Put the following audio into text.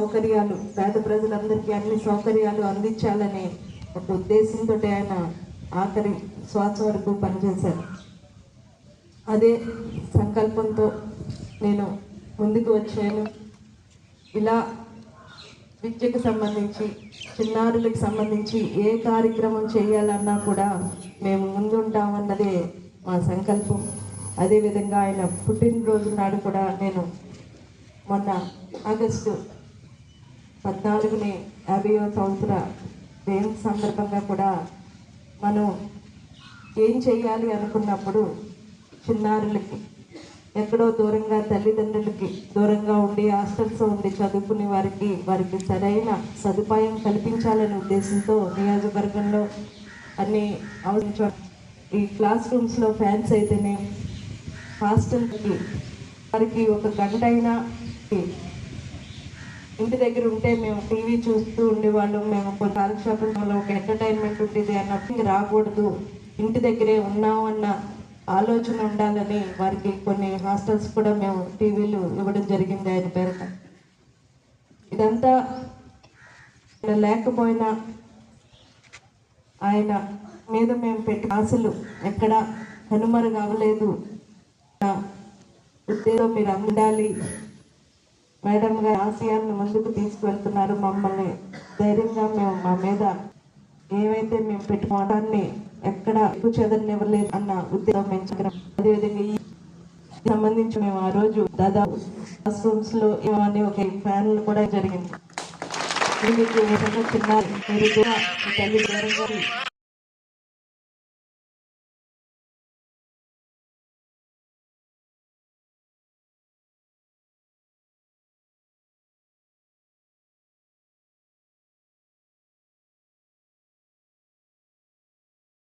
సౌకర్యాలు పేద ప్రజలందరికీ అన్ని సౌకర్యాలు అందించాలనే ఒక ఉద్దేశంతో ఆయన ఆఖరి శ్వాస వరకు పనిచేశారు. అదే సంకల్పంతో నేను ముందుకు వచ్చాను. ఇలా విద్యకు సంబంధించి చిన్నారులకు సంబంధించి ఏ కార్యక్రమం చేయాలన్నా కూడా మేము ముందుంటామన్నదే మా సంకల్పం. అదేవిధంగా ఆయన పుట్టినరోజు నాడు కూడా నేను మొన్న ఆగస్టు పద్నాలుగుని యాభైవ సంవత్సర జయంతి సందర్భంగా కూడా మనం ఏం చేయాలి అనుకున్నప్పుడు చిన్నారులకి ఎక్కడో దూరంగా తల్లిదండ్రులకి దూరంగా ఉండి హాస్టల్స్ ఉండి చదువుకునే వారికి వారికి సరైన సదుపాయం కల్పించాలనే ఉద్దేశంతో నియోజకవర్గంలో అన్ని అవసరం ఈ క్లాస్ రూమ్స్లో ఫ్యాన్స్ అయితేనే హాస్టల్కి వారికి ఒక గంట అయినా ఇంటి దగ్గర ఉంటే మేము టీవీ చూస్తూ ఉండేవాళ్ళం. మేము కొన్ని కాలక్షేపంలో ఒక ఎంటర్టైన్మెంట్ ఉండేది అన్నప్పుడు రాకూడదు. ఇంటి దగ్గరే ఉన్నామన్న ఆలోచన ఉండాలని వారికి కొన్ని హాస్టల్స్ కూడా మేము టీవీలు ఇవ్వడం జరిగింది ఆయన పేరుట. ఇదంతా లేకపోయినా ఆయన మీద మేము పెట్టి ఆశలు ఎక్కడ కనుమరుగవ్వలేదు. అవ్వలేదు ఉద్దేశం మీరు అందాలి మేడం గారి ఆశయాన్ని ముందుకు తీసుకువెళ్తున్నారు. మమ్మల్ని ధైర్యంగా మేము మా మీద ఏవైతే మేము పెట్టుకోవడాన్ని ఎక్కడ ఎక్కువ చెదరనివ్వలేదు అన్న ఉద్యోగం పెంచగలం. అదేవిధంగా ఈ సంబంధించి మేము ఆ రోజు దాదాపు క్లాస్లో ఇవన్నీ ఒక ఫ్యాన్లు కూడా జరిగింది. మీకు చిన్న మీరు కూడా తల్లి గారి